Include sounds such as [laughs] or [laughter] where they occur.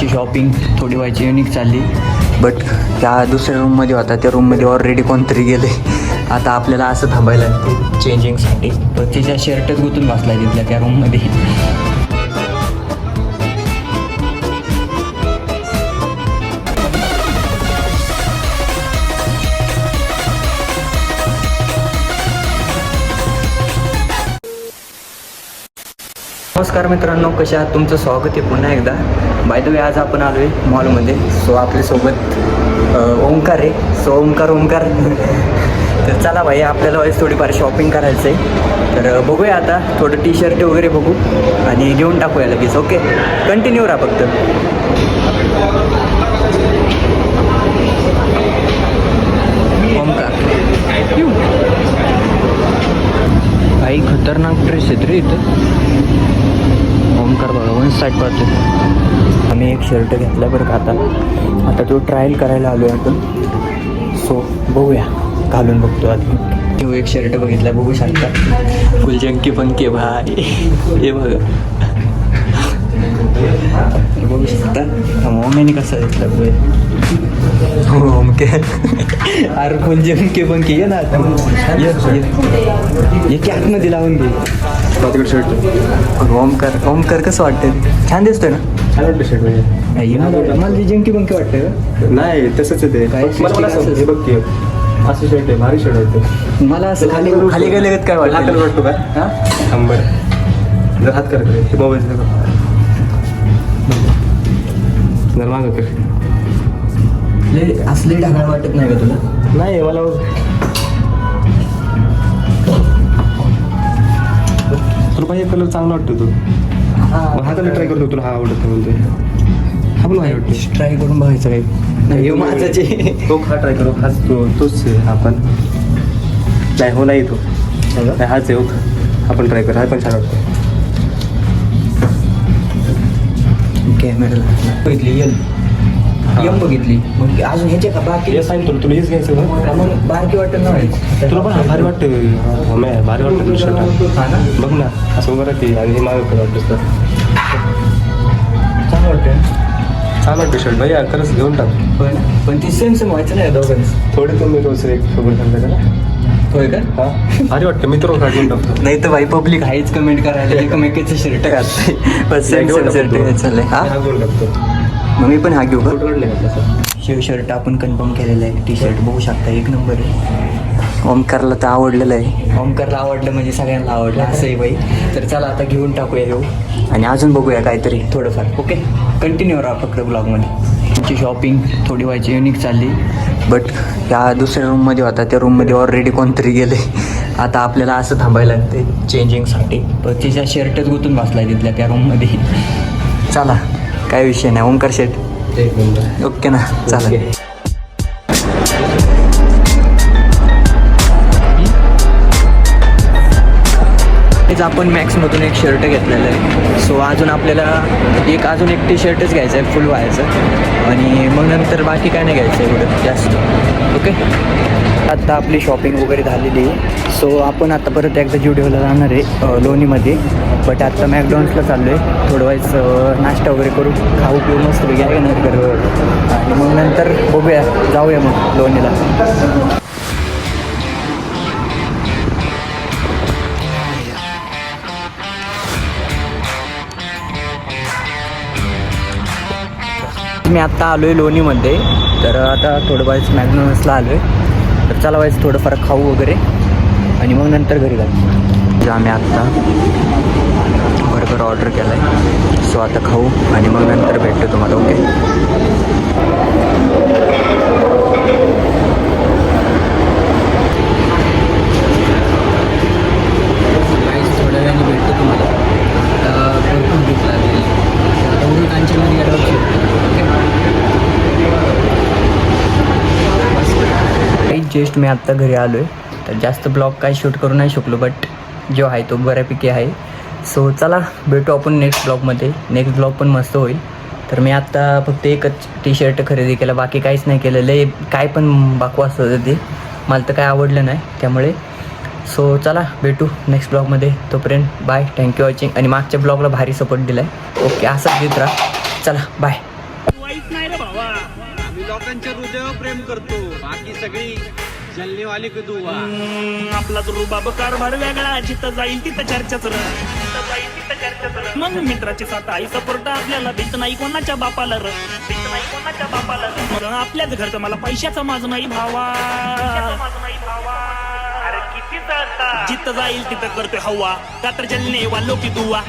आमची शॉपिंग थोडी व्हायची युनिक चालली. बट त्या दुसऱ्या रूममध्ये होता. त्या रूममध्ये ऑलरेडी कोणतरी गेले. आता आपल्याला असं थांबायला लागते. चेंजिंगसाठी तर तिच्या शर्टच गुतून बसला तिथल्या त्या रूममध्ये नमस्कार मित्रांनो कशा आहात? तुमचं स्वागत आहे पुन्हा एकदा. बाय द वे आज आपण आलो आहे मॉलमध्ये सो आपल्यासोबत ओंकार आहे. सो ओंकार ओंकार. [laughs] तर चला भाई आपल्याला वाईस थोडीफार शॉपिंग करायचं आहे तर बघूया आता. थोडं टी शर्ट वगैरे बघू आणि घेऊन टाकूया लगेच ओके कंटिन्यू राहा फक्त. ओंकार. काही खतरनाक ड्रेस आहेत रे इथं. ओमकार बघा वन साईड पाहतो आम्ही एक शर्ट घेतला बरं का आता. आता तो ट्रायल करायला आलो आहे आपण. सो बघूया. घालून बघतो आधी. तो एक शर्ट बघितला बघू शकता. फुलजंकी पण के भाई. हे बघा. बघू शकता. मम्मीने कसं घेतलं बघ हो ओमके अरे फुलजंकी पण पंके ये ना. आता. ये. ये आतमध्ये लावून घे माझ्याकडे शर्ट ओमकार ओमकार कसं वाटतं छान दिसतोय ना? छान वाटतं शर्ट म्हणजे. मला जंकी पंकी वाटतं नाही तसंच ते. काय हे बघ की असं शर्ट आहे भारी शर्ट वाटतं मला असं खाली खाली गेलं काय हात वाटतं वाटतो का? हा? थांब जर हात कर हे मोबाईल जर मागं कर. असले ढगाळ वाटत नाही का तुला? नाही मला तुला पाहिजे कलर चांगला वाटतो तो. मग हा कलर ट्राय करतो तुला हा आवडत नाही म्हणते हा पण भारी वाटतो ट्राय करून बघायचं काही. नाही माझाच. तो हा ट्राय करू हाच तो तोच आहे हा पण. नाही हो नाही तो. नाही हाच आहे हो आपण ट्राय कर हा पण छान वाटतो. कॅमेरा बघितली यल यम बघितली. मग अजून ह्याचे का बाकी? हे तुला तुला हेच घ्यायचं का मग बारकी वाटत नाही. तुला पण भारी वाटतं मॅ भारी वाटतं तुला शर्ट हा ना? बघ ना असं उभं राहते आणि हे मागं कर वाटतं तर छान वाटतं छान वाटतं शर्ट भाई खरंच घेऊन टाक. ना पण ती सेम सेम व्हायचं नाही दोघांचं. थोडे तुम्ही रोज एक सोबत सांगता का? होय का? हा. भारी वाटतं मी तर काढून टाकतो. नाही तर भाई पब्लिक हाईच कमेंट करायला. एकमेकाचे शर्ट घालते बस सेम सेम शर्ट घ्यायचं हा? टाकतो. मग मी पण हा घेऊ का शिव शर्ट आपण कन्फर्म केलेलं आहे. टी शर्ट बघू शकता एक नंबर आहे. ओमकारला तर आवडलेलं आहे. ओमकारला आवडलं म्हणजे सगळ्यांना आवडलं असं आहे बाई. तर चला आता घेऊन टाकूया घेऊ आणि अजून बघूया काहीतरी. थोडंफार ओके? कंटिन्यू राहा फक्त ब्लॉगमध्ये तुमची शॉपिंग थोडी व्हायची युनिक चालली. बट त्या दुसऱ्या रूममध्ये होता त्या रूममध्ये ऑलरेडी कोणतरी गेले. आता आपल्याला असं थांबायला लागते चेंजिंगसाठी पण तिच्या शर्टच गुतून बसला तिथल्या त्या रूममध्ये चला. काय विषय नाही ओंकार एक नंबर. ओके ना चालेल. तेच आपण मॅक्समधून एक शर्ट घेतलेलं आहे. सो अजून आपल्याला एक अजून एक टी शर्टच घ्यायचं आहे फुल व्हायचं. आणि मग नंतर बाकी काय नाही घ्यायचं आहे एवढं जास्त. ओके आता आपली शॉपिंग वगैरे झालेली आहे. सो आपण आता परत एकदा ज्युडिओला जाणार आहे लोणीमध्ये. बट आत्ता मॅकडॉन्सला चाललो आहे थोडं वेळेस नाश्ता वगैरे करू. खाऊ पिऊ मस्त घ्या नंतर आणि मग नंतर बघूया. जाऊया मग लोणीला. मी आत्ता आलो आहे लोणीमध्ये. तर आता थोडं वाईस मॅग्नोनसला आलो आहे तर चला वाईस थोडंफार खाऊ वगैरे. आणि मग नंतर घरी जाऊ. आम्ही आत्ता बर्गर ऑर्डर केला आहे सो आता खाऊ आणि मग नंतर भेटतो तुम्हाला ओके? जस्ट मी आत्ता घरी आलो आहे तर जास्त ब्लॉग काय शूट करू नाही शकलो बट जो आहे तो बऱ्यापैकी आहे. सो चला भेटू आपण नेक्स्ट ब्लॉगमध्ये नेक्स्ट ब्लॉग पण मस्त होईल. तर मी आत्ता फक्त एकच टी शर्ट खरेदी केला. बाकी काहीच नाही केलं. लय काय पण बाकवास होतं ते. मला तर काय आवडलं नाही त्यामुळे. सो चला भेटू नेक्स्ट ब्लॉगमध्ये तोपर्यंत बाय थँक्यू वॉचिंग आणि मागच्या ब्लॉगला भारी सपोर्ट दिला आहे ओके असंच देत राहा. चला बाय नाही रे भावा. लोकांच्या हृदयावर प्रेम करतो. बाकी सगळी जलनेवाली की दुवा आपला तो रुबाब कारभार वेगळा जिथं जाईल तिथं चर्चाच र मग मित्राची साथ आई सपोर्ट आपल्याला भीत नाही कोणाच्या बापाला र भीत नाही कोणाच्या बापाला मग आपल्याच घरचं मला पैशाचं माझं नाही भावा. जिथं जाईल तिथं करतोय हवा. का तर जलने वालो की दुवा.